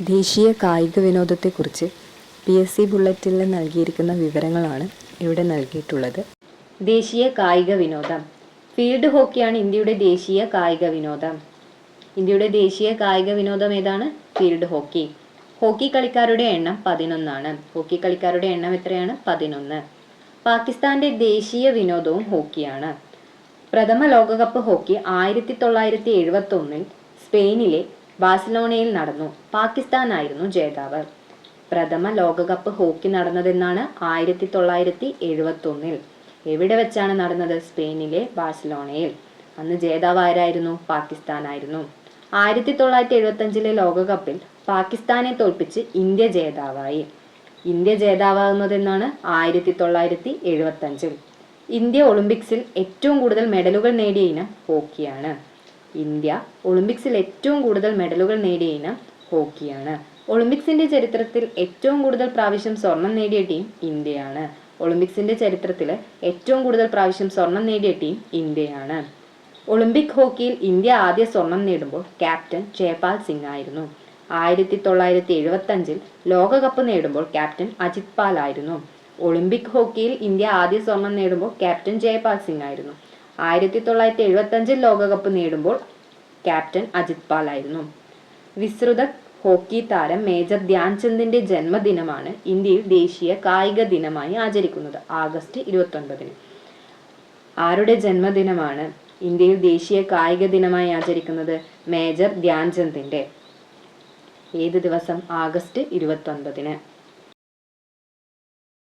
ദേശീയ കായിക വിനോദത്തെക്കുറിച്ച് പി എസ് സി ബുള്ളറ്റിൽ നൽകിയിരിക്കുന്ന വിവരങ്ങളാണ് ഇവിടെ നൽകിയിട്ടുള്ളത്. ദേശീയ കായിക വിനോദം. ഫീൽഡ് ഹോക്കിയാണ് ഇന്ത്യയുടെ ദേശീയ കായിക വിനോദം. ഇന്ത്യയുടെ ദേശീയ കായിക വിനോദം ഏതാണ്? Field hockey. ഹോക്കി കളിക്കാരുടെ എണ്ണം പതിനൊന്നാണ്. ഹോക്കി കളിക്കാരുടെ എണ്ണം എത്രയാണ്? പതിനൊന്ന്. പാകിസ്ഥാന്റെ ദേശീയ വിനോദവും ഹോക്കിയാണ്. പ്രഥമ ലോകകപ്പ് ഹോക്കി ആയിരത്തി തൊള്ളായിരത്തി എഴുപത്തി ഒന്നിൽ സ്പെയിനിലെ ബാഴ്സലോണയിൽ നടന്നു. പാകിസ്ഥാനായിരുന്നു ജേതാവ്. പ്രഥമ ലോകകപ്പ് ഹോക്കി നടന്നതെന്നാണ് ആയിരത്തി തൊള്ളായിരത്തി എഴുപത്തി ഒന്നിൽ എവിടെ വെച്ചാണ് നടന്നത്? സ്പെയിനിലെ ബാഴ്സലോണയിൽ. അന്ന് ജേതാവ് ആരായിരുന്നു? പാകിസ്ഥാനായിരുന്നു. ആയിരത്തി തൊള്ളായിരത്തി എഴുപത്തി അഞ്ചിലെ ലോകകപ്പിൽ പാകിസ്ഥാനെ തോൽപ്പിച്ച് ഇന്ത്യ ജേതാവായി. ഇന്ത്യ ജേതാവാകുന്നതെന്നാണ് ആയിരത്തി തൊള്ളായിരത്തി എഴുപത്തി അഞ്ചിൽ ഇന്ത്യ ഒളിമ്പിക്സിൽ ഏറ്റവും കൂടുതൽ മെഡലുകൾ നേടിയ ഇനം ഹോക്കിയാണ്. ഇന്ത്യ ഒളിമ്പിക്സിൽ ഏറ്റവും കൂടുതൽ മെഡലുകൾ നേടിയ ഇനം ഹോക്കിയാണ്. ഒളിമ്പിക്സിന്റെ ചരിത്രത്തിൽ ഏറ്റവും കൂടുതൽ പ്രാവശ്യം സ്വർണം നേടിയ ടീം ഇന്ത്യയാണ്. ഒളിമ്പിക്സിന്റെ ചരിത്രത്തിൽ ഏറ്റവും കൂടുതൽ പ്രാവശ്യം സ്വർണം നേടിയ ടീം ഇന്ത്യയാണ്. ഒളിമ്പിക് ഹോക്കിയിൽ ഇന്ത്യ ആദ്യ സ്വർണം നേടുമ്പോൾ ക്യാപ്റ്റൻ ജയപാൽ സിംഗ് ആയിരുന്നു. ആയിരത്തി തൊള്ളായിരത്തി എഴുപത്തി അഞ്ചിൽ ലോകകപ്പ് നേടുമ്പോൾ ക്യാപ്റ്റൻ അജിത് പാൽ ആയിരുന്നു. ഒളിമ്പിക് ഹോക്കിയിൽ ഇന്ത്യ ആദ്യ സ്വർണം നേടുമ്പോൾ ക്യാപ്റ്റൻ ജയപാൽ സിംഗ് ആയിരുന്നു. ആയിരത്തി തൊള്ളായിരത്തി എഴുപത്തി അഞ്ചിൽ ലോകകപ്പ് നേടുമ്പോൾ ക്യാപ്റ്റൻ അജിത് പാൽ ആയിരുന്നു. വിസ്തൃത ഹോക്കി താരം മേജർ ധ്യാൻചന്ദിന്റെ ജന്മദിനമാണ് ഇന്ത്യയിൽ ദേശീയ കായിക ദിനമായി ആചരിക്കുന്നത് ആഗസ്റ്റ് ഇരുപത്തി ഒൻപതിന് ആരുടെ ജന്മദിനമാണ് ഇന്ത്യയിൽ ദേശീയ കായിക ദിനമായി ആചരിക്കുന്നത് മേജർ ധ്യാൻചന്ദിന്റെ? ഏത് ദിവസം? ആഗസ്റ്റ് ഇരുപത്തി ഒൻപതിന്